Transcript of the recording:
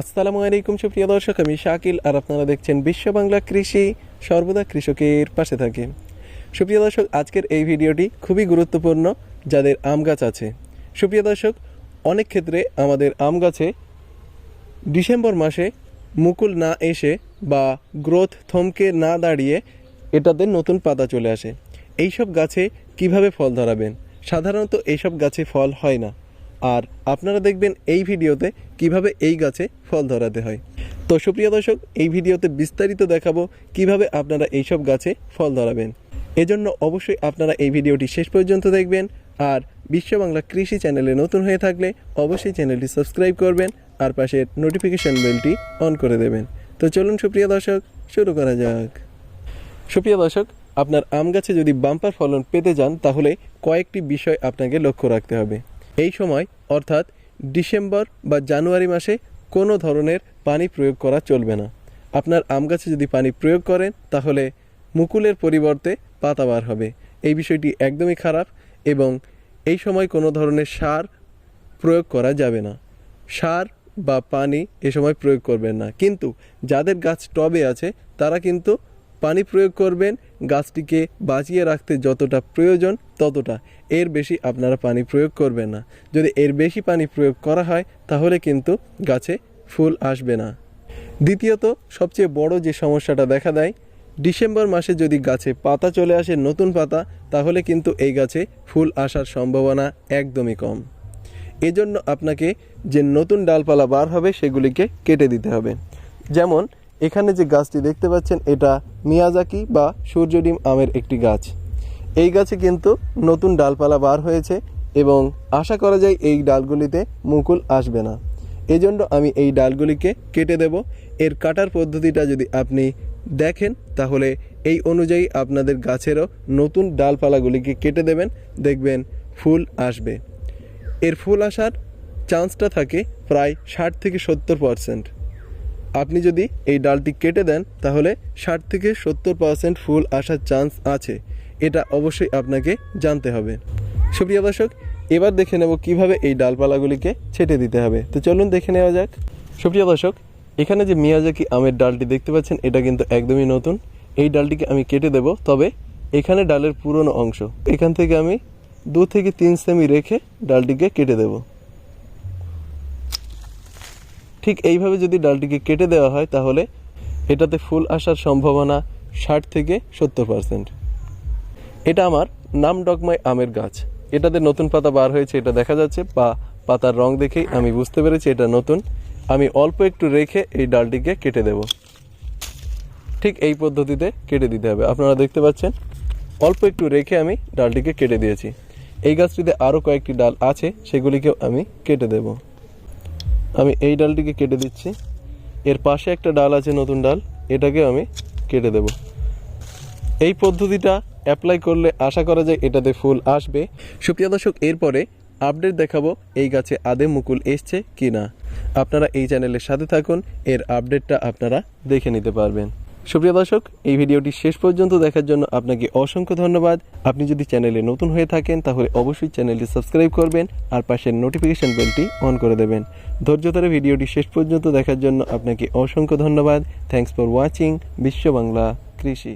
আসসালামু আলাইকুম, সুপ্রিয় দর্শক, আমি শাকিল আর আপনারা দেখছেন বিশ্ব বাংলা কৃষি। সর্বদা কৃষকের পাশে থাকে। সুপ্রিয় দর্শক, আজকের এই ভিডিওটি খুবই গুরুত্বপূর্ণ যাদের আম গাছ আছে। সুপ্রিয় দর্শক, অনেক ক্ষেত্রে আমাদের আম গাছে ডিসেম্বর মাসে মুকুল না এসে বা গ্রোথ থমকে না দাঁড়িয়ে এটাতে নতুন পাতা চলে আসে। এইসব গাছে কীভাবে ফল ধরাবেন? সাধারণত এইসব গাছে ফল হয় না। আর আপনারা দেখবেন এই ভিডিওতে কীভাবে এই গাছে ফল ধরাতে হয়। তো সুপ্রিয় দর্শক, এই ভিডিওতে বিস্তারিত দেখাবো কীভাবে আপনারা এইসব গাছে ফল ধরাবেন। এজন্য অবশ্যই আপনারা এই ভিডিওটি শেষ পর্যন্ত দেখবেন আর বিশ্ব বাংলা কৃষি চ্যানেলে নতুন হয়ে থাকলে অবশ্যই চ্যানেলটি সাবস্ক্রাইব করবেন আর পাশের নোটিফিকেশন বেলটি অন করে দেবেন। তো চলুন সুপ্রিয় দর্শক, শুরু করা যাক। সুপ্রিয় দর্শক, আপনার আম গাছে যদি বাম্পার ফলন পেতে যান, তাহলে কয়েকটি বিষয় আপনাকে লক্ষ্য রাখতে হবে। এই সময়, অর্থাৎ ডিসেম্বর বা জানুয়ারি মাসে কোনো ধরনের পানি প্রয়োগ করা চলবে না। আপনার আম গাছে যদি পানি প্রয়োগ করেন, তাহলে মুকুলের পরিবর্তে পাতাবার হবে। এই বিষয়টি একদমই খারাপ এবং এই সময় কোনো ধরনের সার প্রয়োগ করা যাবে না। সার বা পানি এ সময় প্রয়োগ করবেন না। কিন্তু যাদের গাছ টবে আছে, তারা কিন্তু পানি প্রয়োগ করবেন গাছটিকে বাঁচিয়ে রাখতে যতটা প্রয়োজন ততটা। এর বেশি আপনারা পানি প্রয়োগ করবেন না। যদি এর বেশি পানি প্রয়োগ করা হয়, তাহলে কিন্তু গাছে ফুল আসবে না। দ্বিতীয়ত, সবচেয়ে বড় যে সমস্যাটা দেখা দেয়, ডিসেম্বর মাসে যদি গাছে পাতা চলে আসে নতুন পাতা, তাহলে কিন্তু এই গাছে ফুল আসার সম্ভাবনা একদমই কম। এজন্য আপনাকে যে নতুন ডালপালা বার হবে, সেগুলিকে কেটে দিতে হবে। যেমন এখানে যে গাছটি দেখতে পাচ্ছেন, এটা মিয়াজাকি বা সূর্যডিম আমের একটি গাছ। এই গাছে কিন্তু নতুন ডালপালা বার হয়েছে এবং আশা করা যায় এই ডালগুলিতে মুকুল আসবে না। এজন্য আমি এই ডালগুলিকে কেটে দেব। এর কাটার পদ্ধতিটা যদি আপনি দেখেন, তাহলে এই অনুযায়ী আপনাদের গাছেরও নতুন ডালপালাগুলিকে কেটে দেবেন, দেখবেন ফুল আসবে। এর ফুল আসার চান্সটা থাকে প্রায় ষাট থেকে সত্তর পারসেন্ট। আপনি যদি এই ডালটি কেটে দেন, তাহলে ষাট থেকে সত্তর পার্সেন্ট ফুল আসার চান্স আছে। এটা অবশ্যই আপনাকে জানতে হবে। সুপ্রিয় দর্শক, এবার দেখে নেব কীভাবে এই ডালপালাগুলিকে ছেটে দিতে হবে। তো চলুন দেখে নেওয়া যাক। সুপ্রিয় দর্শক, এখানে যে মিয়াজাকি আমের ডালটি দেখতে পাচ্ছেন, এটা কিন্তু একদমই নতুন। এই ডালটিকে আমি কেটে দেব, তবে এখানে ডালের পুরনো অংশ। এখান থেকে আমি দু থেকে তিন সেমি রেখে ডালটিকে কেটে দেবো। ঠিক এইভাবে যদি ডালটিকে কেটে দেওয়া হয়, তাহলে এটাতে ফুল আসার সম্ভাবনা ষাট থেকে সত্তর পার্সেন্ট। এটা আমার নাম ডগমাই আমের গাছ। এটাতে নতুন পাতা বার হয়েছে, এটা দেখা যাচ্ছে। বা পাতার রং দেখেই আমি বুঝতে পেরেছি এটা নতুন। আমি অল্প একটু রেখে এই ডালটিকে কেটে দেব। ঠিক এই পদ্ধতিতে কেটে দিতে হবে। আপনারা দেখতে পাচ্ছেন, অল্প একটু রেখে আমি ডালটিকে কেটে দিয়েছি। এই গাছটিতে আরও কয়েকটি ডাল আছে, সেগুলিকেও আমি কেটে দেবো। আমি এই ডালটিকে কেটে দিচ্ছি। এর পাশে একটা ডাল আছে, নতুন ডাল। এটাকে আমি কেটে দেব। এই পদ্ধতিটা অ্যাপ্লাই করলে আশা করা যায় এটাতে ফুল আসবে। সুপ্রিয় দর্শক, এরপরে আপডেট দেখাবো এই গাছে আদে মুকুল এসছে কি না আপনারা এই চ্যানেলের সাথে থাকুন, এর আপডেটটা আপনারা দেখে নিতে পারবেন। সুপ্রিয় দর্শক, এই ভিডিওটি শেষ পর্যন্ত দেখার জন্য আপনাকে অসংখ্য ধন্যবাদ। আপনি যদি চ্যানেলে নতুন হয়ে থাকেন, তাহলে অবশ্যই চ্যানেলটি সাবস্ক্রাইব করবেন আর পাশের নোটিফিকেশন বেলটি অন করে দেবেন। ধৈর্য ধরে ভিডিওটি শেষ পর্যন্ত দেখার জন্য আপনাকে অসংখ্য ধন্যবাদ। থ্যাংকস ফর ওয়াচিং বিশ্ব বাংলা কৃষি